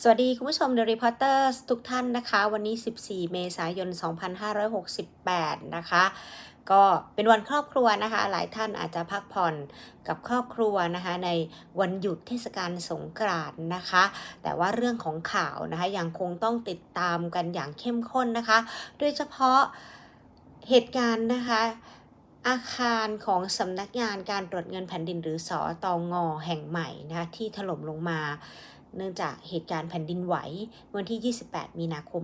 สวัสดีคุณผู้ชม The Reporters ทุกท่านนะคะ วันนี้ 14 เมษายน 2568 นะคะ ก็เป็นวันครอบครัวนะคะ หลายท่านอาจจะพักผ่อนกับครอบครัวนะคะ ในวันหยุดเทศกาลสงกรานต์นะคะ แต่ว่าเรื่องของข่าวนะคะ ยังคงต้องติดตามกันอย่างเข้มข้นนะคะ โดยเฉพาะเหตุการณ์นะคะอาคารของสำนักงานการตรวจเงินแผ่นดินหรือสอตองอแห่งใหม่นะคะที่ถล่มลงมา เนื่องจากเหตุการณ์แผ่นดินไหววันที่ 28 มีนาคม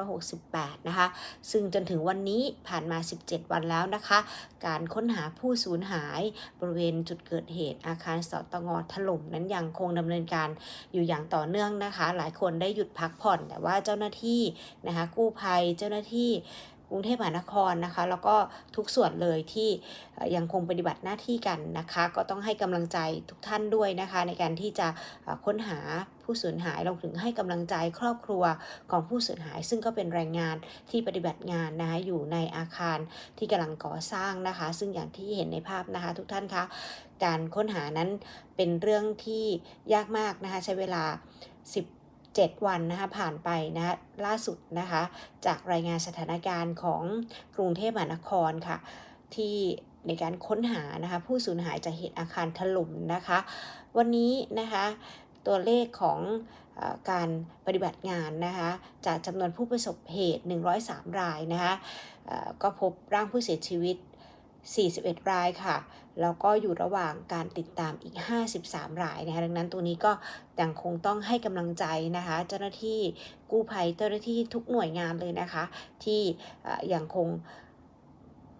2568 นะคะ ซึ่งจนถึงวันนี้ผ่านมา 17 วันแล้วนะคะ การค้นหาผู้สูญหาย บริเวณจุดเกิดเหตุอาคารสตงถล่มนั้นยังคงดำเนินการอยู่อย่างต่อเนื่องนะคะ หลายคนได้หยุดพักผ่อน แต่ว่าเจ้าหน้าที่นะคะกู้ภัยเจ้าหน้าที่ กรุงเทพมหานครนะคะ แล้วก็ทุกส่วนเลยที่ยังคงปฏิบัติหน้าที่กันนะคะ ก็ต้องให้กำลังใจทุกท่านด้วยนะคะ ในการที่จะค้นหาผู้สูญหายรวมถึงให้กำลังใจครอบครัวของผู้สูญหาย ซึ่งก็เป็นแรงงานที่ปฏิบัติงานนะคะอยู่ในอาคารที่กำลังก่อสร้างนะคะ ซึ่งอย่างที่เห็นในภาพนะคะ ทุกท่านคะการค้นหานั้นเป็นเรื่องที่ยากมากนะคะ ใช้เวลา 7 วันนะคะผ่านไปนะคะล่าสุดนะคะ จากรายงานสถานการณ์ของกรุงเทพมหานครค่ะ ที่ในการค้นหานะคะผู้สูญหายจากเหตุอาคารถล่มนะคะ วันนี้นะคะตัวเลขของอการปฏิบัติงานนะคะจากจำนวนผู้ประสบเหตุ 103 รายนะคะก็พบร่างผู้เสียชีวิต 41 รายค่ะ แล้วก็อยู่ระหว่างการติดตามอีก 53 รายนะคะดังนั้นตรงนี้ก็ยังคงต้องให้กำลังใจนะคะ เจ้าหน้าที่กู้ภัยเจ้าหน้าที่ทุกหน่วยงานเลยนะคะ ที่ยังคง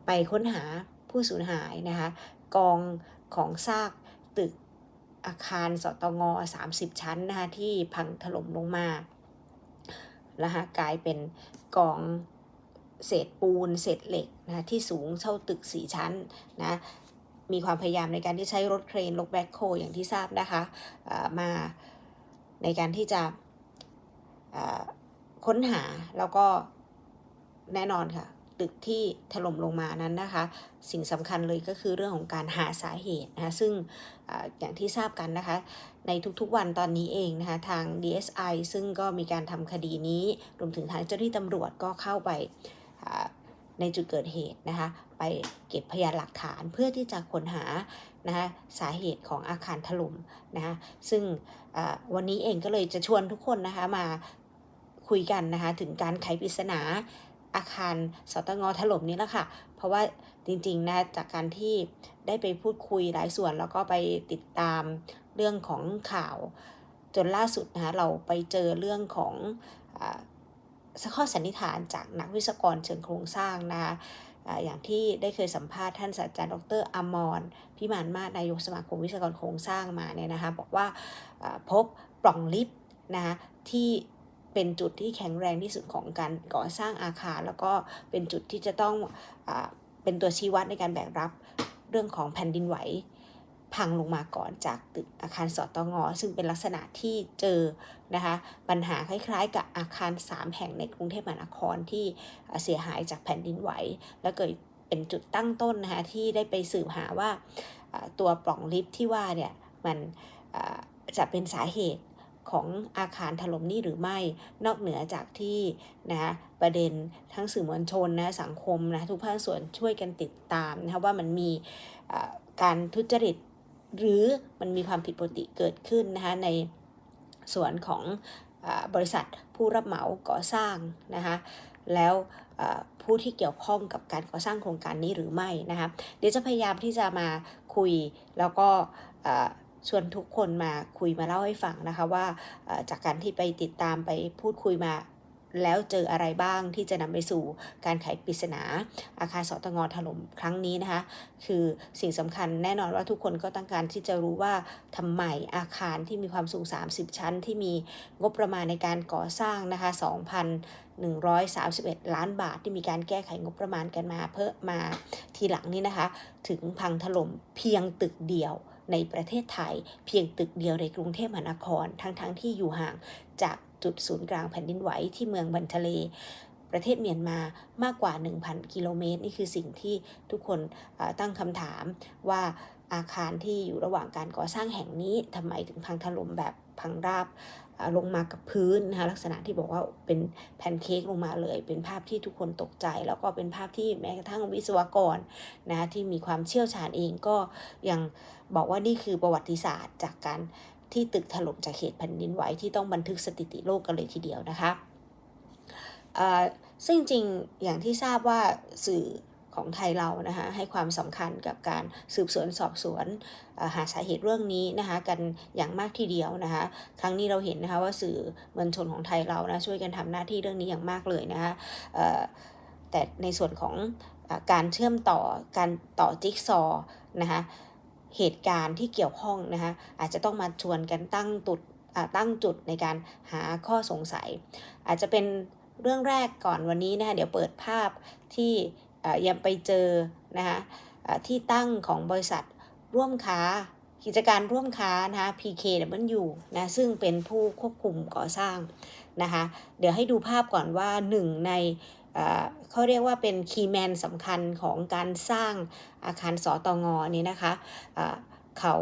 ไปค้นหาผู้สูญหายนะคะกองของซากตึกอาคารสตง30 ชั้นนะคะที่พังถล่มลงมานะคะกลายเป็นกองเศษปูน เศษเหล็กนะะที่สูงเท่าตึก 4 ชั้นนะ มีความพยายามในการที่ใช้รถเครนรถแบ็คโฮอย่างที่ทราบนะคะมาในการที่จะค้นหาแล้วก็แน่นอนค่ะตึกที่ถล่มลงมานั้นนะคะ สิ่งสำคัญเลยก็คือเรื่องของการหาสาเหตุนะคะซึ่งออย่างที่ทราบกันนะคะ ในทุกๆวันตอนนี้เองนะคะทาง DSI ซึ่งก็มีการทำคดีนี้ รวมถึงทางเจ้าหน้าที่ตำรวจก็เข้าไปในจุดเกิดเหตุนะคะ ไปเก็บพยานหลักฐานเพื่อที่จะค้นหานะคะสาเหตุของอาคารถล่มนะคะซึ่งวันนี้เองก็เลยจะชวนทุกคนนะคะมาคุยกันนะคะถึงการไขปริศนาอาคารสตงถล่มนี้แหละค่ะ เพราะว่าจริงๆนะจากการที่ได้ไปพูดคุยหลายส่วนแล้วก็ไปติดตามเรื่องของข่าวจนล่าสุดนะคะเราไปเจอเรื่องของอาข้อสันนิษฐานจากนักวิศวกรเชิงโครงสร้างนะคะ อย่างที่ได้เคยสัมภาษณ์ท่านศาสตราจารย์ดรอมรพิมานมาศนายกสมาคมวิศวกรโครงสร้างมาเนี่ยนะคะบอกว่าพบปล่องลิฟต์นะคะที่เป็นจุดที่แข็งแรงที่สุดของการก่อสร้างอาคาร แล้วก็เป็นจุดที่จะต้องอเป็นตัวชี้วัดในการแบกรับเรื่องของแผ่นดินไหว พังลงมาก่อนจากตึกอาคารสตงซึ่งเป็นลักษณะที่เจอนะคะปัญหาคล้ายๆ กับอาคาร 3 แห่งในกรุงเทพมหานครที่เสียหายจากแผ่นดินไหว แล้วเกิดเป็นจุดตั้งต้นนะคะที่ได้ไปสืบหาว่าตัวปล่องลิฟที่ว่าเนี่ยมันจะเป็นสาเหตุของอาคารถล่มนี้หรือไม่นอกเหนือจากที่นะคะประเด็นทั้งสื่อมวลชนนะสังคมนะทุกภาคส่วนช่วยกันติดตามนะคะว่ามันมีการทุจริต หรือมันมีความผิดปกติเกิดขึ้นนะคะในส่วนของอบริษัทผู้รับเหมาก่อสร้างนะคะแล้วผู้ที่เกี่ยวข้องกับการก่อสร้างโครงการนี้หรือไม่นะคะเดี๋ยวจะพยายามที่จะมาคุยแล้วก็ชวนทุกคนมาคุยมาเล่าให้ฟังนะคะว่าจากการที่ไปติดตามไปพูดคุยมา แล้วเจออะไรบ้างที่จะนำไปสู่การไขปริศนาอาคารสตงถล่มครั้งนี้นะคะ คือสิ่งสำคัญแน่นอนว่าทุกคนก็ต้องการที่จะรู้ว่าทำไมอาคารที่มีความสูง 30 ชั้น ที่มีงบประมาณในการก่อสร้างนะคะ 2,131 ล้านบาทที่มีการแก้ไขงบประมาณกันมาเพิ่มมาทีหลังนี้นะคะ ถึงพังถล่มเพียงตึกเดียวในประเทศไทย เพียงตึกเดียวในกรุงเทพมหานคร ทั้งๆทที่อยู่ห่างจาก จุดศูนย์กลางแผ่นดินไหวที่เมืองบันทะเล ประเทศเมียนมามากกว่า 1,000 กิโลเมตร นี่คือสิ่งที่ทุกคนตั้งคำถามว่าอาคารที่อยู่ระหว่างการก่อสร้างแห่งนี้ทำไมถึงพังถล่มแบบพังราบลงมากับพื้นนะคะลักษณะที่บอกว่าเป็นแพนเค้กลงมาเลย เป็นภาพที่ทุกคนตกใจ แล้วก็เป็นภาพที่แม้กระทั่งวิศวกรนะะที่มีความเชี่ยวชาญเองก็ยังบอกว่านี่คือประวัติศาสตร์จากการ ที่ตึกถล่มจากเหตุแผ่นดินไหวที่ต้องบันทึกสถิติโลกกันเลยทีเดียวนะคะซึ่งจริงๆอย่างที่ทราบว่าสื่อของไทยเรานะคะให้ความสำคัญกับการสืบสวนสอบสวนหาสาเหตุเรื่องนี้นะคะกันอย่างมากทีเดียวนะคะครั้งนี้เราเห็นนะคะว่าสื่อมวลชนของไทยเรานะช่วยกันทำหน้าที่เรื่องนี้อย่างมากเลยนะคะแต่ในส่วนของการเชื่อมต่อการต่อจิ๊กซอว์นะคะ เหตุการณ์ที่เกี่ยวข้องนะคะอาจจะต้องมาชวนกันตั้งจุดตั้งจุดในการหาข้อสงสัย อาจจะเป็นเรื่องแรกก่อนวันนี้นะคะเดี๋ยวเปิดภาพที่ยังไปเจอนะคะที่ตั้งของบริษัทร่วมค้ากิจการร่วมค้านะคะ PKW นะซึ่งเป็นผู้ควบคุมก่อสร้างนะคะ เดี๋ยวให้ดูภาพก่อนว่าหนึ่งใน เขาเรียกว่าเป็นคีย์แมนสำคัญของการสร้างอาคารสตงนี้นะคะเอ่อเขา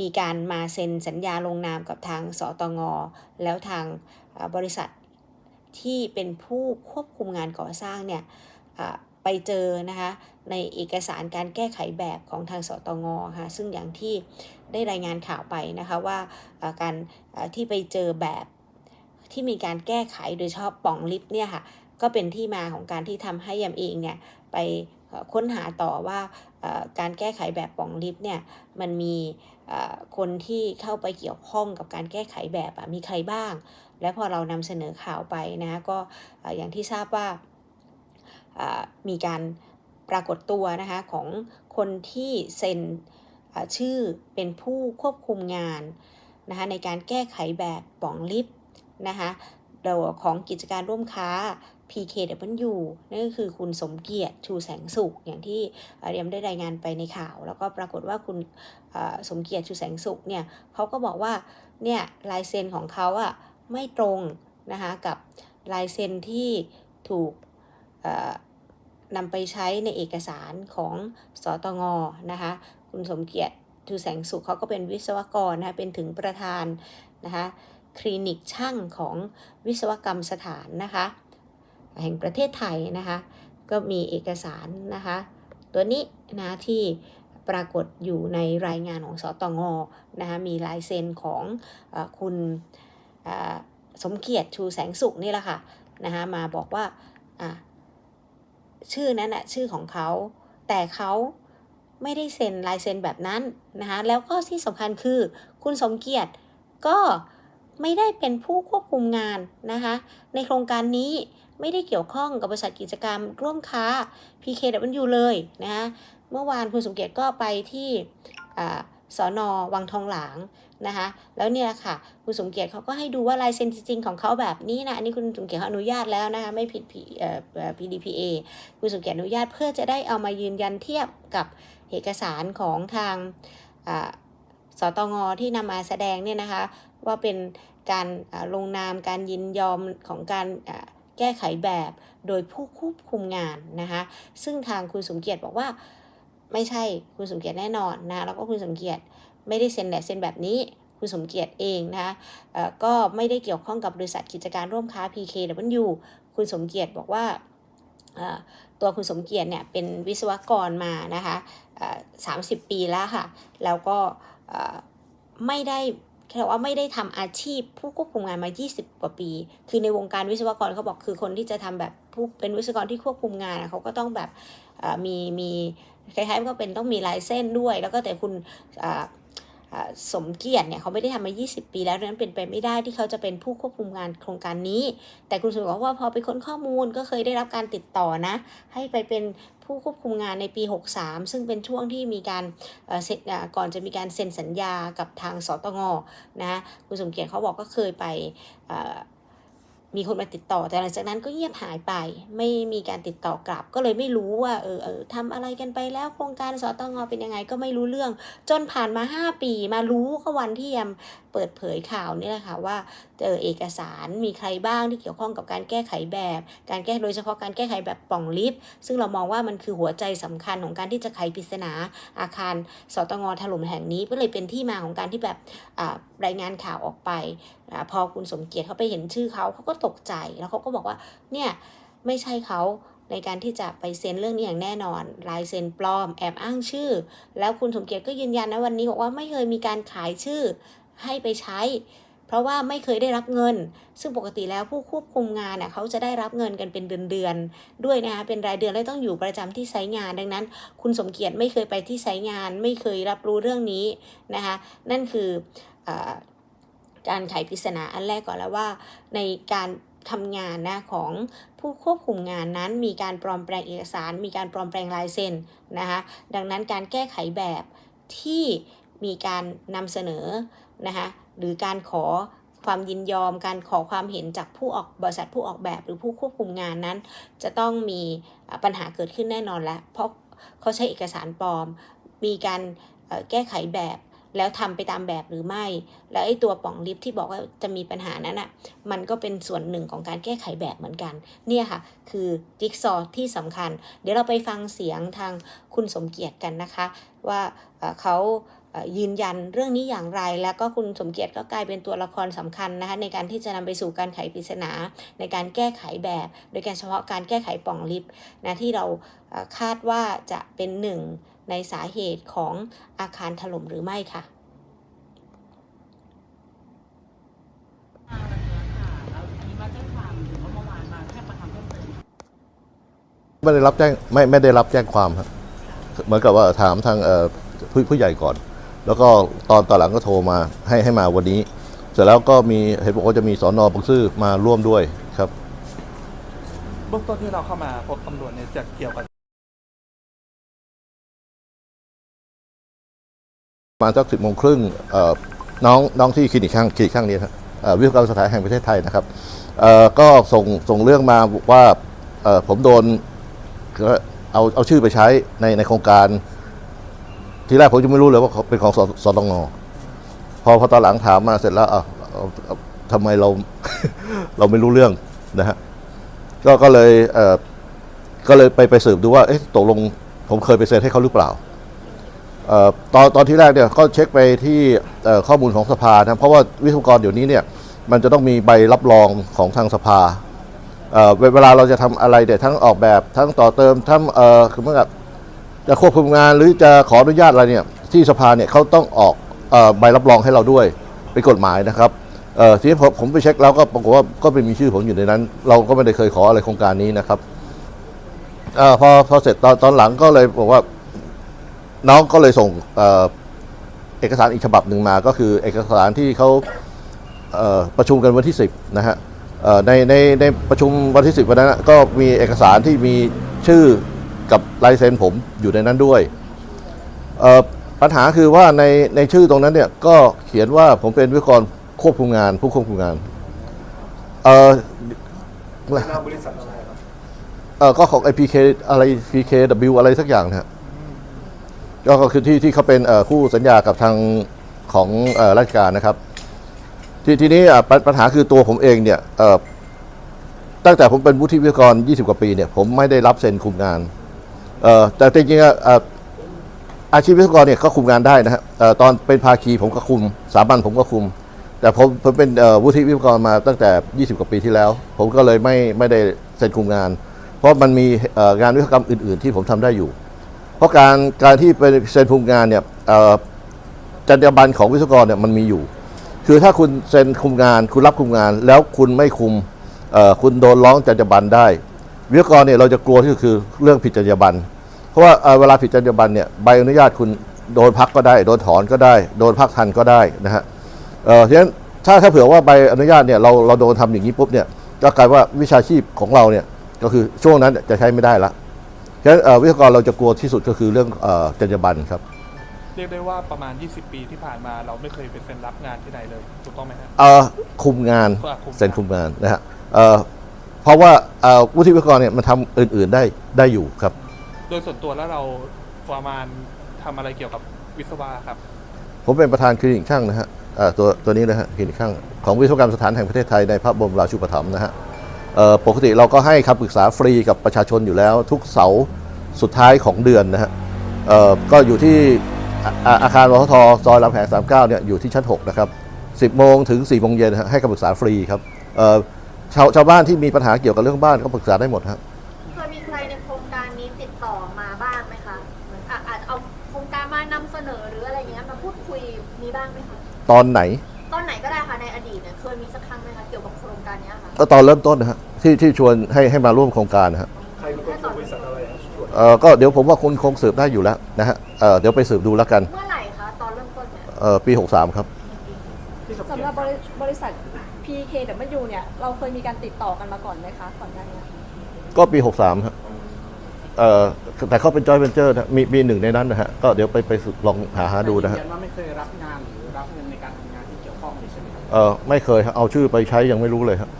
มีการมาเซ็นสัญญาลงนามกับทางสตงแล้วทางบริษัทที่เป็นผู้ควบคุมงานก่อสร้างเนี่ยไปเจอนะคะในเอกสารการแก้ไขแบบของทางสตงค่ะซึ่งอย่างที่ได้รายงานข่าวไปนะคะว่าการที่ไปเจอแบบที่มีการแก้ไขโดยเฉพาะป่องลิฟต์เนี่ยค่ะ ก็เป็นที่มาของการที่ทำให้ยำเองเนี่ยไปค้นหาต่อว่าการแก้ไขแบบป่องลิฟต์เนี่ยมันมีคนที่เข้าไปเกี่ยวข้องกับการแก้ไขแบบมีใครบ้าง และพอเรานำเสนอข่าวไปนะก็อย่างที่ทราบว่ามีการปรากฏตัวนะคะของคนที่เซ็นชื่อเป็นผู้ควบคุมงานนะคะในการแก้ไขแบบป่องลิฟต์นะคะเราของกิจการร่วมค้า PKW นั่นก็คือคุณสมเกียรติชูแสงสุข อย่างที่เรียมได้รายงานไปในข่าว แล้วก็ปรากฏว่าคุณสมเกียรติชูแสงสุขเนี่ยเขาก็บอกว่าเนี่ยลายเซ็นของเขาอะไม่ตรงนะคะกับลายเซ็นที่ถูกนำไปใช้ในเอกสารของสตงนะคะคุณสมเกียรติทูแสงสุขเขาก็เป็นวิศวกรนะคะเป็นถึงประธานนะคะคลินิกช่างของวิศวกรรมสถานนะคะ แห่งประเทศไทยนะคะก็มีเอกสารนะคะตัวนี้นะที่ปรากฏอยู่ในรายงานของสตงนะคะมีลายเซ็นของอคุณสมเกียรติชูแสงสุขนี่แหละค่ะนะคะมาบอกว่าอ่าชื่อนั้นอะชื่อของเขา แต่เขาไม่ได้เซ็นลายเซ็นแบบนั้นนะคะแล้วก็ที่สำคัญคือคุณสมเกียรติก็ ไม่ได้เป็นผู้ควบคุมงานนะคะ ในโครงการนี้ไม่ได้เกี่ยวข้องกับบริษัทกิจกรรม ร่วมค้า PKW เลยนะคะเมื่อวานคุณสมเกียรติก็ไปที่สอนอวังทองหลางนะคะแล้วเนี่ยค่ะคุณสมเกียรติเขาก็ให้ดูว่าลายเซ็นจริงๆของเขาแบบนี้นะอันนี้คุณสมเกียรติเขาอนุญาตแล้วนะคะไม่ผิดพีเอ่อเอ่อ PDPA คุณสมเกียรติอนุญาตเพื่อจะได้เอามายืนยันเทียบกับเอกสารของทางสตงที่นำมาแสดงเนี่ยนะคะ ว่าเป็นการลงนามการยินยอมของการแก้ไขแบบโดยผู้ควบคุมงานนะคะซึ่งทางคุณสมเกียรติบอกว่าไม่ใช่คุณสมเกียรติแน่นอนนะแล้วก็คุณสมเกียรติไม่ได้เซ็นแบบเซ็นแบบนี้คุณสมเกียรติเองนะคะก็ไม่ได้เกี่ยวข้องกับบริษัทกิจการร่วมค้า PKW คุณสมเกียรติบอกว่าตัวคุณสมเกียรติเนี่ยเป็นวิศวกรมานะคะเอ่อ30ปีแล้วค่ะ แล้วก็ไม่ได้ เขาบอกว่าไม่ได้ทำอาชีพผู้ควบคุมงานมา 20 กว่าปี คือในวงการวิศวกรเขาบอกคือคนที่จะทำแบบผู้เป็นวิศวกรที่ควบคุมงานเขาก็ต้องแบบมีมีคล้ายๆก็เป็นต้องมีลายเส้นด้วย แล้วก็แต่คุณสมเกียรติเนี่ยเขาไม่ได้ทำมา 20 ปีแล้วดังนั้นเป็นไปไม่ได้ที่เขาจะเป็นผู้ควบคุมงานโครงการนี้ แต่คุณสุบอกว่าพอไปค้นข้อมูลก็เคยได้รับการติดต่อนะ ให้ไปเป็น ผู้ควบคุมงานในปี 63 ซึ่งเป็นช่วงที่มีการเอ่อเซ็นก่อนจะมีการเซ็นสัญญากับทางสตงนะคุณสมเกียรติเขาบอกก็เคยไป มีคนมาติดต่อแต่หลังจากนั้นก็เงียบหายไป ไม่มีการติดต่อกลับ ก็เลยไม่รู้ว่าเออเออทำอะไรกันไปแล้วโครงการสตงเป็นยังไงก็ไม่รู้เรื่อง จนผ่านมา 5 ปีมารู้ก็วันที่แอมเปิดเผยข่าวนี่แหละค่ะว่าเจอเอกสารมีใครบ้างที่เกี่ยวข้องกับการแก้ไขแบบ การแก้โดยเฉพาะการแก้ไขแบบป่องลิฟต์ซึ่งเรามองว่ามันคือหัวใจสำคัญของการที่จะไขปริศนาอาคารสตงถล่มแห่งนี้ก็เลยเป็นที่มาของการที่แบบรายงานข่าวออกไป อพอคุณสมเกียรติเขาไปเห็นชื่อเขาเขาก็ตกใจแล้วเขาก็บอกว่าเนี่ยไม่ใช่เขาในการที่จะไปเซ็นเรื่องนี้อย่างแน่นอนลายเซ็นปลอมแอบอ้างชื่อ แล้วคุณสมเกียรติก็ยืนยันนะวันนี้บอกว่าไม่เคยมีการขายชื่อให้ไปใช้ เพราะว่าไม่เคยได้รับเงิน ซึ่งปกติแล้วผู้ควบคุมงานน่ะเขาจะได้รับเงินกันเป็นเดือนๆด้วยนะคะเป็นรายเดือนและต้องอยู่ประจำที่ไซต์งานดังนั้น คุณสมเกียรติไม่เคยไปที่ไซต์งาน ไม่เคยรับรู้เรื่องนี้นะคะนั่นคืออ การไขปริศนาอันแรกก่อนแล้วว่า ในการทำงานนะของผู้ควบคุมงานนั้น มีการปลอมแปลงเอกสาร มีการปลอมแปลงลายเซ็นนะคะดังนั้นการแก้ไขแบบที่มีการนำเสนอนะคะหรือการขอความยินยอมการขอความเห็นจากผู้ออกบริษัทผู้ออกแบบหรือผู้ควบคุมงานนั้น จะต้องมีปัญหาเกิดขึ้นแน่นอนแล้ว เพราะเขาใช้เอกสารปลอม มีการแก้ไขแบบ แล้วทำไปตามแบบหรือไม่ แล้วไอ้ตัวป่องลิฟที่บอกว่าจะมีปัญหานั้นอะมันก็เป็นส่วนหนึ่งของการแก้ไขแบบเหมือนกัน เนี่ยค่ะ คือจิ๊กซอว์ที่สำคัญ เดี๋ยวเราไปฟังเสียงทางคุณสมเกียรติกันนะคะ ว่าเขายืนยันเรื่องนี้อย่างไร แล้วก็คุณสมเกียรติก็กลายเป็นตัวละครสำคัญนะคะในการที่จะนำไปสู่การไขปริศนา ในการแก้ไขแบบ โดยการเฉพาะการแก้ไขป่องลิฟนะที่เราคาดว่าจะเป็นหนึ่ง ในสาเหตุของอาคารถล่มหรือไม่ค่ะมาวันนี้ค่ะแล้วอันนี้มาแจ้งความหรือว่าเมื่อวานมาแค่มาทำเพิ่มเติมไม่ได้รับแจ้งไม่ไม่ได้รับแจ้งความครับเหมือนกับว่าถามทางเอ่อผู้ผู้ใหญ่ก่อน แล้วก็ตอนตอนหลังก็โทรมาให้ให้มาวันนี้ เสร็จแล้วก็มีเห็นบอกว่าจะมีสอนอบางซื่อมาร่วมด้วยครับเบื้องต้นที่เราเข้ามาพบตำรวจเนี่ยจะเกี่ยวกับ มาณสักสิบโมงครึ่งน้องน้องที่คลินิกข้างคลินิกข้างนี้ครับวิศวกรรมสถานแห่งประเทศไทยนะครับก็ส่งส่งเรื่องมาว่าผมโดนเอาเอาชื่อไปใช้ในในโครงการ ทีแรกผมจะไม่รู้เลยว่าเป็นของสสตงพอพอตอนหลังถามมาเสร็จแล้วอะเออทำไมเราเราไม่รู้เรื่องนะฮะก็ก็เลยเอ่อก็เลยไปไปสืบดูว่าเอ๊ะตกลงผมเคยไปเซ็นให้เขาหรือเปล่า ตอนตอนที่แรกเนี่ยก็เช็คไปที่ข้อมูลของสภานะเพราะว่าวิศวกรเดี๋ยวนี้เนี่ยมันจะต้องมีใบรับรองของทางสภาเเวลาเราจะทำอะไรเนี่ยทั้งออกแบบทั้งต่อเติมทั้งเออคือเหมื่อนกับจะควบคุมงานหรือจะขออนุญาตอะไรเนี่ยที่สภาเนี่ยเขาต้องออกออใบรับรองให้เราด้วยเป็นกฎหมายนะครับทีนี้ผมไปเช็คแล้วก็ปรากฏว่าก็เป็นมีชื่อผมอยู่ในนั้น เราก็ไม่ได้เคยขออะไรโครงการนี้นะครับออพอพอเสร็จตอนตอนหลังก็เลยบอกว่า น้องก็เลยส่งเอ่อเอกสารอีกฉบับหนึ่งมาก็คือเอกสารที่เขาเอ่อประชุมกันวันที่ 10 นะฮะเอ่อในในในประชุมวันที่ 10วันนั้นนะก็มีเอกสารที่มีชื่อกับลายเซ็นผมอยู่ในนั้นด้วยเอ่อปัญหาคือว่าในในชื่อตรงนั้นเนี่ยก็เขียนว่าผมเป็นวิศวกรควบคุมงาน ผู้ควบคุมงานเอ่อบริษัทอะไรครับเออก็ของ IPK อะไร PKW อะไรสักอย่างนะฮะ ก็คือที่ที่เขาเป็นคู่สัญญากับทางของอราชการนะครับ ทีทีนี้ปัญปัญหาคือตัวผมเองเนี่ยตั้งแต่ผมเป็นวุฒิวิศวกร 20 กว่าปีเนี่ยผมไม่ได้รับเซ็นคุมงานแต่จริงๆอาชีพวิศวกรเนี่ยก็คุมงานได้นะฮะตอนเป็นภาคีผมก็คุมสาบันผมก็คุม แต่ผมผมเป็นวุฒิวิศวกรมาตั้งแต่ 20 กว่าปีที่แล้ว ผมก็เลยไม่ไม่ได้เซ็นคุมงาน เพราะมันมีงานวิศวกรรมอื่น ๆ ที่ผมทำได้อยู่ ราะการการที่เป็นเซ็นคุมงานเนี่ยจรรยาบรรณของวิศวกรเนี่ยมันมีอยู่ คือถ้าคุณเซ็นคุมงาน คุณรับคุมงาน แล้วคุณไม่คุมคุณโดนร้องจรรยาบรรณได้ วิศวกรเนี่ยเราจะกลัวที่สุดคือเรื่องผิดจรรยาบรรณเพราะว่าเวลาผิดจรรยาบรรณเนี่ยใบอนุญาตคุณโดนพักก็ได้ โดนถอนก็ได้ โดนพักทันก็ได้นะฮะเอ่อฉะนั้นถ้าถ้าเผื่อว่าใบอนุญาตเนี่ยเราเราโดนทำอย่างนี้ปุ๊บเนี่ยก็กลายว่าวิชาชีพของเราเนี่ยก็คือช่วงนั้นจะใช้ไม่ได้ละ ฉะนั้นเอ่อวิศวกรเราจะกลัวที่สุดก็คือเรื่องเอ่อจรรยาบรรณครับ เรียกได้ว่าประมาณ 20 ปีที่ผ่านมาเราไม่เคยไปเซ็นรับงานที่ไหนเลยถูกต้องไหมฮะ เอ่อคุมงานก็คุมงาน เซ็นคุมงานนะฮะเอ่อเพราะว่าเอ่อวุฒิวิศวกรเนี่ยมันทำอื่นๆได้ได้อยู่ครับโดยส่วนตัวแล้วเราประมาณทำอะไรเกี่ยวกับวิศวะครับ ผมเป็นประธานคลินิกช่างนะฮะเอ่อตัวตัวนี้นะฮะคลินิกช่างของวิศวกรรมสถานแห่งประเทศไทยในพระบรมราชูปถัมภ์นะฮะเอ่อ ปกติเราก็ให้คำปรึกษาฟรีกับประชาชนอยู่แล้ว ทุกเสาร์สุดท้ายของเดือนนะฮะเอ่อก็อยู่ที่อาอาอาคารวททซอยรามแหง39เนี่ยอยู่ที่ชั้น 6 นะครับ 10 โมงถึง 4 โมงเย็นนะฮะให้คำปรึกษาฟรีครับเอ่อชาวชาวบ้านที่มีปัญหาเกี่ยวกับเรื่องบ้านก็ปรึกษาได้หมดฮะเคยมีใครในโครงการนี้ติดต่อมาบ้างไหมคะเหมือนอะอาจจะเอาโครงการมานำเสนอหรืออะไรเงี้ยมาพูดคุยมีบ้างไหมคะตอนไหน การเนี้ยค่ะก็ตอนเริ่มต้นนะฮะที่ที่ชวนให้ให้มาร่วมโครงการนะฮะใครเป็นคนชวนบริษัทอะไรเอ่อก็เดี๋ยวผมว่าคุณคงสืบได้อยู่แล้วนะฮะเอ่อเดี๋ยวไปสืบดูแล้วกันเมื่อไหร่คะตอนเริ่มต้นเนี่ยเอ่อปี 63 ครับสำหรับบริบริษัท PKW เนี่ยเราเคยมีการติดต่อกันมาก่อนไหมคะก่อนหน้านี้ก็ปี 63ฮะเอ่อแต่เขาเป็นจอยเวนเจอร์นะมีมีหนึ่งในนั้นนะฮะก็เดี๋ยวไปไปสืบลองหาหาดูนะฮะยืนยันว่าไม่เคยรับงานหรือรับเงินในการทำงานที่เกี่ยวข้องเลยใช่ไหมครับเอ่อไม่เคยฮะเอาชื่อไปใช้ยังไม่รู้เลยครับ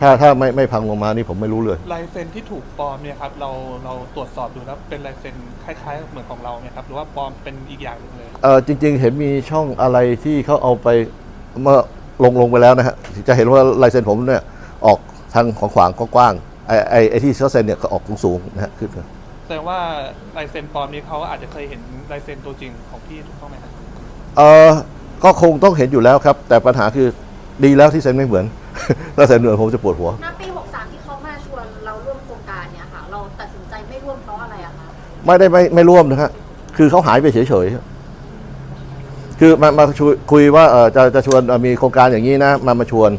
ถ้าถ้าไม่ไม่พังลงมานี่ผมไม่รู้เลย ลายเซ็นที่ถูกปลอมเนี่ยครับเราเราตรวจสอบดูแล้วเป็นลายเซ็นคล้ายๆเหมือนของเราไหมครับหรือว่าปลอมเป็นอีกอย่างหนึ่งเลยเออจริง ๆ เห็นมีช่องอะไรที่เขาเอาไปเมื่อลงลงไปแล้วนะฮะจะเห็นว่าลายเซ็นผมเนี่ยออกทางของขวางกว้างๆไอ้ไอ้ไอ้ที่เขาเซ็นเนี่ยก็ออกสูงๆนะฮะขึ้นมาแสดงว่าลายเซ็นปลอมนี้เขาอาจจะเคยเห็นลายเซ็นตัวจริงของพี่ถูกต้องไหมครับเออก็คงต้องเห็นอยู่แล้วครับ แต่ปัญหาคือดีแล้วที่เซ็นไม่เหมือน ถ้าเซ็นเหมือนผมจะปวดหัว ณปี63ที่เขามาชวนเราร่วมโครงการเนี่ยค่ะ เราตัดสินใจไม่ร่วมเพราะอะไรอะคะไม่ได้ไม่ไม่ร่วมนะฮะคือเขาหายไปเฉยๆ คือมามาชวนคุยว่าเออจะจะชวนเอ่อมีโครงการอย่างนี้นะ มามาชวน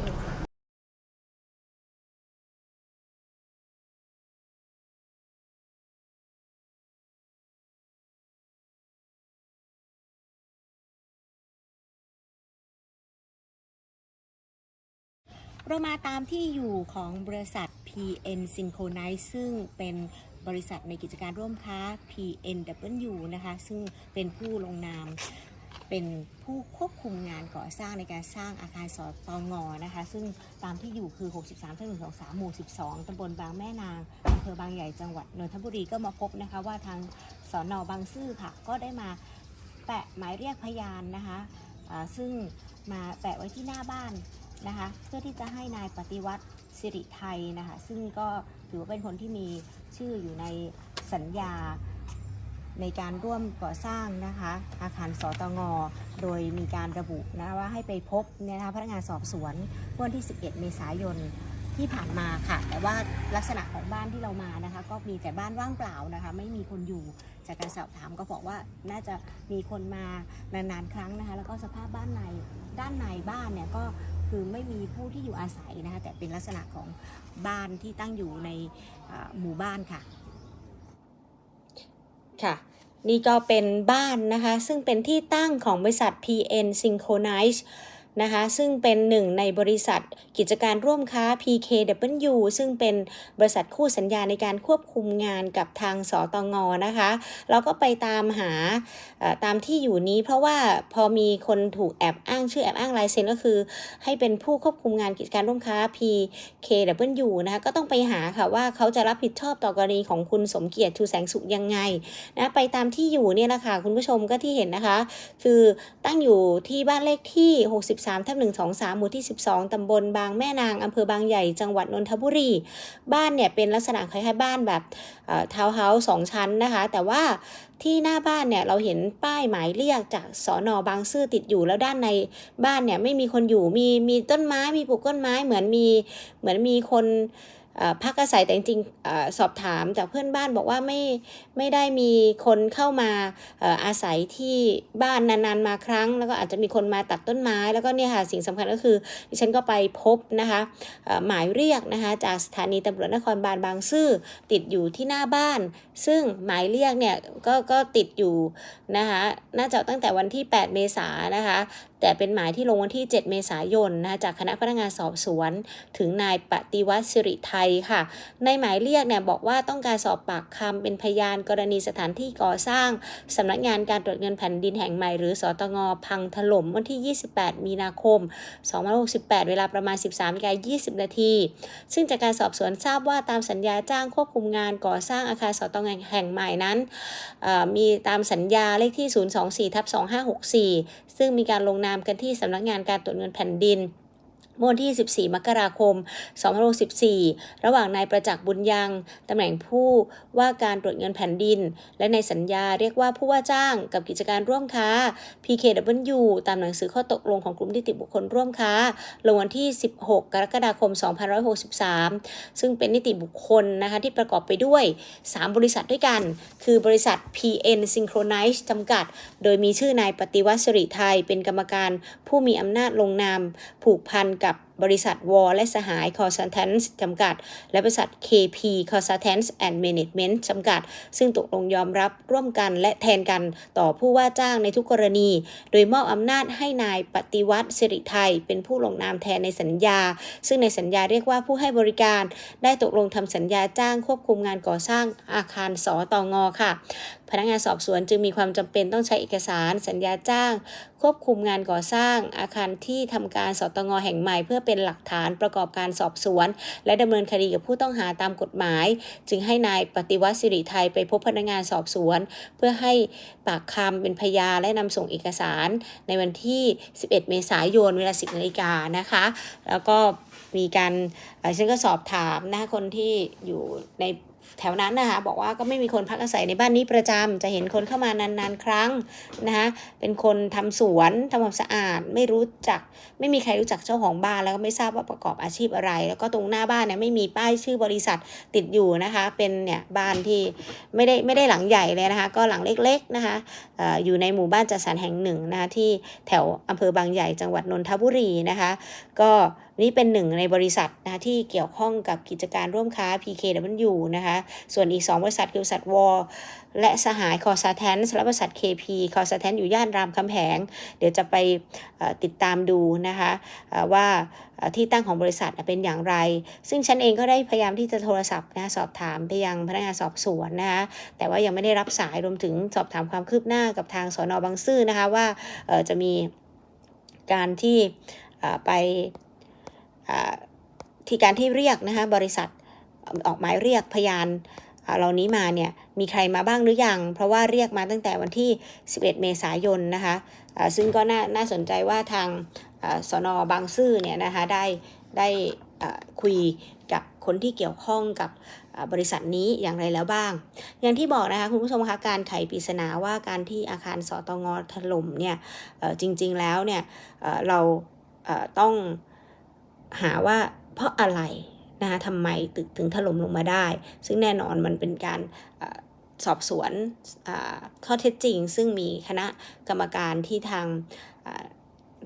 เรามาตามที่อยู่ของบริษัท PN Synchronize ซึ่งเป็นบริษัทในกิจการร่วมค้า PNW นะคะ ซึ่งเป็นผู้ลงนามเป็นผู้ควบคุมงานก่อสร้างในการสร้างอาคารสตงนะคะ ซึ่งตามที่อยู่คือ 63ทับ123หมู่ 12ตำบลบางแม่นางอำเภอบางใหญ่จังหวัดนนทบุรีก็มาพบนะคะว่าทางสอนอบางซื่อค่ะ ก็ได้มาแปะหมายเรียกพยานนะคะซึ่งมาแปะไว้ที่หน้าบ้าน นะคะ เพื่อที่จะให้นายปฏิวัติสิริไทยนะคะ ซึ่งก็ถือว่าเป็นคนที่มีชื่ออยู่ในสัญญาในการร่วมก่อสร้างนะคะ อาคารสตงโดยมีการระบุนะว่าให้ไปพบเนี่ยนะคะพนักงานสอบสวนวันที่ 11 เมษายนที่ผ่านมาค่ะ แต่ว่าลักษณะของบ้านที่เรามานะคะ ก็มีแต่บ้านว่างเปล่านะคะ ไม่มีคนอยู่จากการสอบถามก็บอกว่าน่าจะมีคนมานานๆครั้งนะคะ แล้วก็สภาพบ้านในด้านในบ้านเนี่ยก็ คือไม่มีผู้ที่อยู่อาศัยนะคะแต่เป็นลักษณะของบ้านที่ตั้งอยู่ในหมู่บ้านค่ะ ค่ะ นี่ก็เป็นบ้านนะคะ ซึ่งเป็นที่ตั้งของบริษัท PN Synchronize นะคะซึ่งเป็นหนึ่งในบริษัทกิจการร่วมค้า PKW ซึ่งเป็นบริษัทคู่สัญญาในการควบคุมงานกับทางสตงนะคะเราก็ไปตามหาตามที่อยู่นี้ เพราะว่าพอมีคนถูกแอบอ้างชื่อแอบอ้างลายเซ็นก็คือ ให้เป็นผู้ควบคุมงานกิจการร่วมค้า PKW นะคะก็ต้องไปหาค่ะว่าเขาจะรับผิดชอบต่อกรณีของคุณสมเกียรติชูแสงสุขยังไงนะไปตามที่อยู่เนี่ยแหละคะคุณผู้ชมก็ที่เห็นนะคะ คือตั้งอยู่ที่บ้านเลขที่ 63ทับ123 หมู่ที่ 12 ตำบลบางแม่นาง อำเภอบางใหญ่ จังหวัดนนทบุรี บ้านเนี่ยเป็นลักษณะคล้ายๆบ้านแบบทาวน์เฮาส์สองชั้นนะคะ แต่ว่าที่หน้าบ้านเนี่ยเราเห็นป้ายหมายเรียกจากสอนอบางซื่อติดอยู่แล้วด้านในบ้านเนี่ยไม่มีคนอยู่มีมีต้นไม้มีปลูกต้นไม้เหมือนมีเหมือนมีคน พักอาศัยแต่จริงๆสอบถามจากเพื่อนบ้านบอกว่าไม่ไม่ได้มีคนเข้ามาอาศัยที่บ้านนานๆมาครั้ง แล้วก็อาจจะมีคนมาตัดต้นไม้แล้วก็เนี่ยค่ะสิ่งสำคัญก็คือดิฉันก็ไปพบนะคะหมายเรียกนะคะจากสถานีตำรวจนครบาลบางซื่อติดอยู่ที่หน้าบ้าน ซึ่งหมายเรียกเนี่ยก็ก็ติดอยู่นะคะน่าจะตั้งแต่วันที่ 8 เมษายนนะคะแต่เป็นหมายที่ลงวันที่ 7 เมษายนนะคะจากคณะพนักงานสอบสวน ถึงนายปฏิวัติสิริไทยค่ะ ในหมายเรียกเนี่ยบอกว่าต้องการสอบปากคำเป็นพยานกรณีสถานที่ก่อสร้างสำนักงานการตรวจเงินแผ่นดินแห่งใหม่ หรือสตงพังถล่มวันที่ 28 มีนาคม 2568 เวลาประมาณ 13กา20 นาที ซึ่งจากการสอบสวนทราบว่าตามสัญญาจ้างควบคุมงานก่อสร้างอาคารสตงแห่งใหม่นั้นมีตามสัญญาเลขที่ 024ทับ2564 ซึ่งมีการลงนามกันที่สำนักงานการตรวจเงินแผ่นดิน เมื่อวันที่ 14 มกราคม 2564 ระหว่างนายประจักษ์บุญยังตำแหน่งผู้ว่าการตรวจเงินแผ่นดิน และในสัญญาเรียกว่าผู้ว่าจ้างกับกิจการร่วมค้า PKW ตามหนังสือข้อตกลงของกลุ่มนิติบุคคลร่วมค้า ลงวันที่ 16 กรกฎาคม 2563 ซึ่งเป็นนิติบุคคลนะคะที่ประกอบไปด้วย 3 บริษัทด้วยกัน คือบริษัท PN Synchronize จำกัด โดยมีชื่อนายปฏิวัติสิริไทย เป็นกรรมการผู้มีอำนาจลงนามผูกพันกับบ บริษัทวอลและสหาย Consultants จำกัด และบริษัท KP Consultants and Management จำกัด ซึ่งตกลงยอมรับร่วมกันและแทนกันต่อผู้ว่าจ้างในทุกกรณี โดยมอบอำนาจให้นายปฏิวัติสิริไทย เป็นผู้ลงนามแทนในสัญญา ซึ่งในสัญญาเรียกว่าผู้ให้บริการ ได้ตกลงทำสัญญาจ้างควบคุมงานก่อสร้างอาคารสตงค่ะ พนักงานสอบสวนจึงมีความจำเป็นต้องใช้เอกสาร สัญญาจ้าง ควบคุมงานก่อสร้างอาคารที่ทำการสตงแห่งใหม่เพื่อเป็นหลักฐานประกอบการสอบสวน และดำเนินคดีกับผู้ต้องหาตามกฎหมาย จึงให้นายปฏิวัติสิริไทยไปพบพนักงานสอบสวน เพื่อให้ปากคำเป็นพยานและนำส่งเอกสาร ในวันที่ 11 เมษายนเวลา 10นาฬิกานะคะ แล้วก็มีการฉันก็สอบถามนะคนที่อยู่ใน แถวนั้นนะคะบอกว่าก็ไม่มีคนพักอาศัยในบ้านนี้ประจำจะเห็นคนเข้ามานานๆ ครั้งนะคะเป็นคนทำสวนทำความสะอาดไม่รู้จัก ไม่มีใครรู้จักเจ้าของบ้านแล้วก็ไม่ทราบว่าประกอบอาชีพอะไร แล้วก็ตรงหน้าบ้านเนี่ยไม่มีป้ายชื่อบริษัทติดอยู่นะคะ เป็นเนี่ยบ้านที่ไม่ได้ไม่ได้หลังใหญ่เลยนะคะ ก็หลังเล็กๆนะคะอออยู่ในหมู่บ้านจัดสรรแห่งหนึ่งนะคะที่แถวอำเภอบางใหญ่จังหวัดนนทบุรีนะคะ ก็ นี่เป็นหนึ่งในบริษัทนะคะที่เกี่ยวข้องกับกิจการร่วมค้า PKW นะคะ ส่วนอีก 2 บริษัทคือบริษัทวอลและสหายคอสแทนและบริษัท KP คอสแทนอยู่ย่านรามคำแหง เดี๋ยวจะไปติดตามดูนะคะว่าที่ตั้งของบริษัทเป็นอย่างไร ซึ่งฉันเองก็ได้พยายามที่จะโทรศัพท์นะสอบถามไปยังพนักงานสอบสวนนะคะแต่ว่ายังไม่ได้รับสายรวมถึงสอบถามความคืบหน้ากับทางสอนอบางซื่อนะคะว่าจะมีการที่ไป ที่การที่เรียกนะคะบริษัทออกหมายเรียกพยานเหล่านี้มาเนี่ยมีใครมาบ้างหรือยัง เพราะว่าเรียกมาตั้งแต่วันที่ 11 เมษายนนะคะซึ่งก็น่าน่าสนใจว่าทางสนบางซื่อเนี่ยนะคะได้ได้คุยกับคนที่เกี่ยวข้องกับบริษัทนี้อย่างไรแล้วบ้าง อย่างที่บอกนะคะคุณผู้ชมคะการไขปริศนาว่าการที่อาคารสตงถล่มเนี่ยจริงๆแล้วเนี่ยเราต้อง หาว่าเพราะอะไรนะคะทำไมตึกถึงถล่มลงมาได้ ซึ่งแน่นอนมันเป็นการอสอบสวนข้อเท็จจริง ซึ่งมีคณะกรรมการที่ทางอ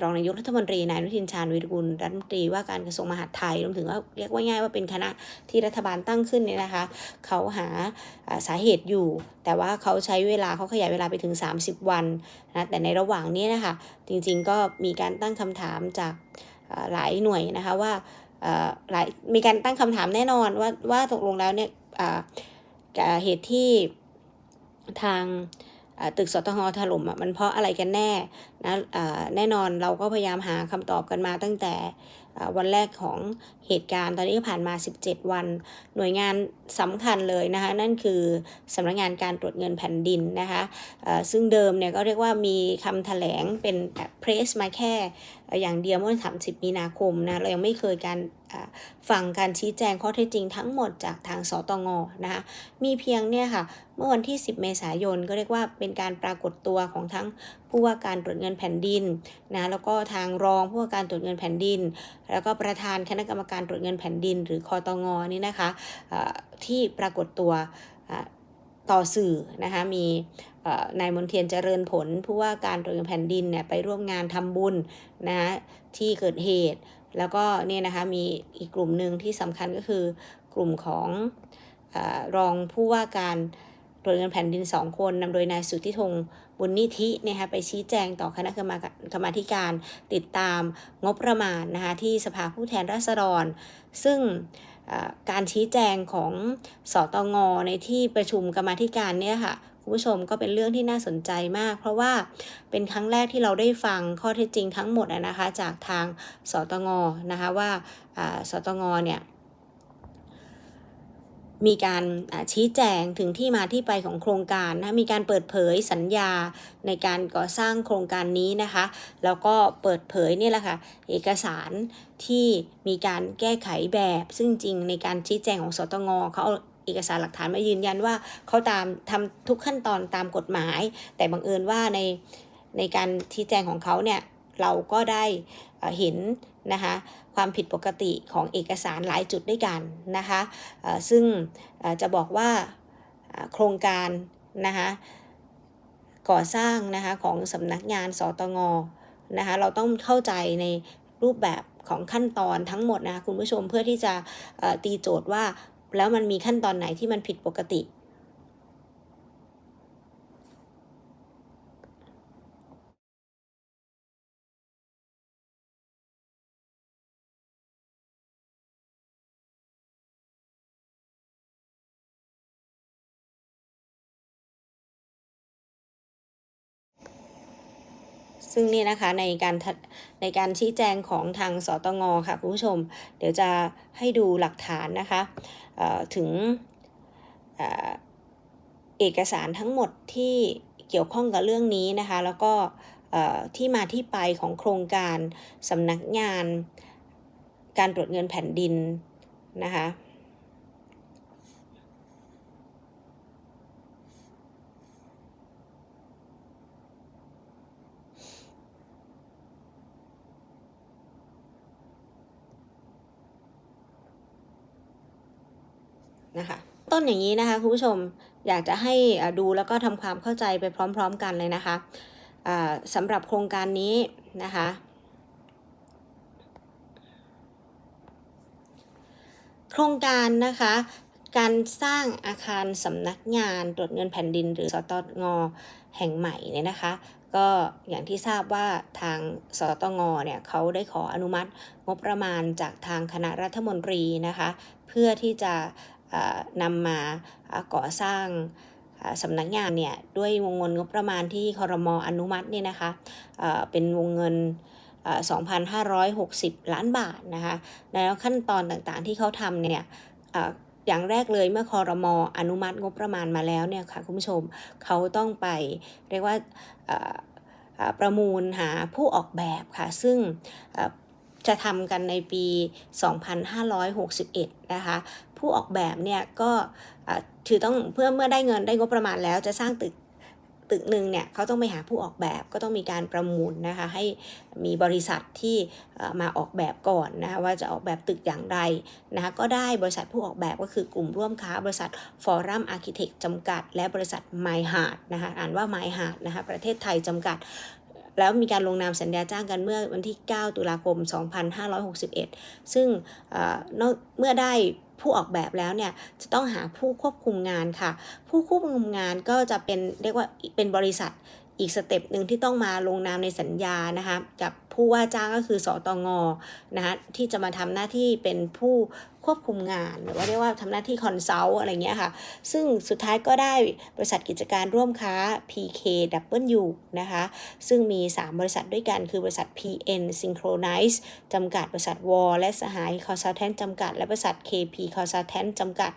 รองนายกรัฐมนตรีนายนุทินชาญวิรุลรัฐมนตรีว่าการกระทรวงมหาดไทยรวมถึงว่าเรียกว่าง่ายว่าเป็นคณะที่รัฐบาลตั้งขึ้นเนี่ยนะคะ เขาหาสาเหตุอยู่ แต่ว่าเขาใช้เวลาเขาขยายเวลาไปถึง 30 วันนะแต่ในระหว่างนี้นะคะ จริงๆก็มีการตั้งคำถามจาก หลายหน่วยนะคะว่าหลายมีการตั้งคำถามแน่นอนว่าว่าตกลงแล้วเนี่ยเหตุที่ทางตึกสตงถล่มมันเพราะอะไรกันแน่นะแน่นอนเราก็พยายามหาคำตอบกันมาตั้งแต่วันแรกของเหตุการณ์ตอนนี้ก็ผ่านมา 17 วัน หน่วยงานสำคัญเลยนะคะ นั่นคือสำนักงานการตรวจเงินแผ่นดินนะคะซึ่งเดิมเนี่ยก็เรียกว่ามีคำแถลงเป็นแบบเพรสมาแค่อย่างเดียวเมื่อ 30 มีนาคมนะเรายังไม่เคยการฟังการชี้แจงข้อเท็จจริงทั้งหมดจากทางสตงนะคะมีเพียงเนี่ยค่ะ เมื่อวันที่ 10 เมษายนก็เรียกว่าเป็นการปรากฏตัวของทั้งผู้ว่าการตรวจเงินแผ่นดินนะแล้วก็ทางรองผู้ว่าการตรวจเงินแผ่นดิน แล้วก็ประธานคณะกรรมการตรวจเงินแผ่นดิน หรือคอตงนี่นะคะที่ปรากฏตัวต่อสื่อนะคะมีนายมนเทียนเจริญผลผู้ว่าการตรวจเงินแผ่นดินเนี่ยไปร่วมงานทำบุญนะคะที่เกิดเหตุ แล้วก็เนี่ยนะคะมีอีกกลุ่มหนึ่งที่สำคัญก็คือกลุ่มของอรองผู้ว่าการ ตรวจเงินแผ่นดิน 2 คนนำโดยนายสุทธิพงบุญนิธินะคะไปชี้แจงต่อคณะกรรมการกรรมาธิการติดตามงบประมาณนะคะที่สภาผู้แทนราษฎร ซึ่งการชี้แจงของสตงในที่ประชุมกรรมาธิการเนี่ยค่ะคุณผู้ชมก็เป็นเรื่องที่น่าสนใจมาก เพราะว่าเป็นครั้งแรกที่เราได้ฟังข้อเท็จจริงทั้งหมดนะคะจากทางสตงนะคะว่าอ่าสตงเนี่ย มีการชี้แจงถึงที่มาที่ไปของโครงการนะมีการเปิดเผยสัญญาในการก่อสร้างโครงการนี้นะคะ แล้วก็เปิดเผยนี่แหละค่ะเอกสารที่มีการแก้ไขแบบซึ่งจริงในการชี้แจงของสตงเขาเอาเอกสารหลักฐานมายืนยันว่าเขาตามทำทุกขั้นตอนตามกฎหมาย แต่บังเอิญว่าในในการชี้แจงของเขาเนี่ยเราก็ได้เห็น นะคะความผิดปกติของเอกสารหลายจุดด้วยกันนะคะซึ่งจะบอกว่าโครงการนะคะก่อสร้างนะคะของสำนักงานสตงนะคะเราต้องเข้าใจในรูปแบบของขั้นตอนทั้งหมดนะคะคุณผู้ชมเพื่อที่จะตีโจทย์ว่าแล้วมันมีขั้นตอนไหนที่มันผิดปกติ ซึ่งนี่นะคะในการในการชี้แจงของทางสตงค่ะคุณผู้ชม เดี๋ยวจะให้ดูหลักฐานนะคะถึงเอกสารทั้งหมดที่เกี่ยวข้องกับเรื่องนี้นะคะ แล้วก็ที่มาที่ไปของโครงการสำนักงานการตรวจเงินแผ่นดินนะคะ นะคะ ต้นอย่างนี้นะคะคุณผู้ชมอยากจะให้ดูแล้วก็ทำความเข้าใจไปพร้อม ๆ กันเลยนะคะสำหรับโครงการนี้นะคะโครงการนะคะการสร้างอาคารสำนักงานตรวจเงินแผ่นดิน หรือสตงแห่งใหม่เนี่ยนะคะ ก็อย่างที่ทราบว่าทางสตงเนี่ยเขาได้ขออนุมัติงบประมาณจากทางคณะรัฐมนตรีนะคะ เพื่อที่จะ นำมาก่อสร้างสำนักงานเนี่ยด้วยวงเงินงบประมาณที่คอรมออนุมัติเนี่ยนะคะเป็นวงเงินเอ่อ2,560 ล้านบาทนะคะแล้วขั้นตอนต่างๆที่เขาทำเนี่ยอย่างแรกเลยเมื่อคอรมออนุมัติงบประมาณมาแล้วเนี่ยค่ะคุณผู้ชมเขาต้องไปเรียกว่าประมูลหาผู้ออกแบบค่ะ ซึ่งจะทำกันในปี 2561 นะคะ ผู้ออกแบบเนี่ยก็ถือต้องเพื่อเมื่อได้เงินได้งบประมาณแล้วจะสร้างตึกตึกหนึ่งเนี่ยเขาต้องไปหาผู้ออกแบบก็ต้องมีการประมูลนะคะให้มีบริษัทที่มาออกแบบก่อนนะคะว่าจะออกแบบตึกอย่างไรนะคะก็ได้บริษัทผู้ออกแบบก็คือกลุ่มร่วมค้า บริษัทฟอรัมอาร์เคเต็กจำกัด และบริษัทไมฮาร์ดนะคะอ่านว่าไมฮาร์ดนะคะประเทศไทยจำกัด แล้วมีการลงนามสัญญาจ้างกันเมื่อวันที่ 9 ตุลาคม 2561 ซึ่งเอ่อนอกเมื่อได้ ผู้ออกแบบแล้วเนี่ยจะต้องหาผู้ควบคุมงานค่ะ ผู้ควบคุมงานก็จะเป็นเรียกว่าเป็นบริษัท อีกสเต็ปหนึ่งที่ต้องมาลงนามในสัญญานะคะกับผู้ว่าจ้างก็คือสตงนะคะที่จะมาทำหน้าที่เป็นผู้ควบคุมงาน หรือว่าเรียกว่าทำหน้าที่คอนซัลท์อะไรเงี้ยค่ะ ซึ่งสุดท้ายก็ได้บริษัทกิจการร่วมค้า PKW นะคะ ซึ่งมี 3 บริษัทด้วยกัน คือบริษัท PN Synchronize จำกัดบริษัทวอลและสหาย Consultant จำกัด และบริษัท KP Consultant จำกัด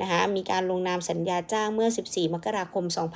นะคะมีการลงนามสัญญาจ้างเมื่อ 14 มกราคม 2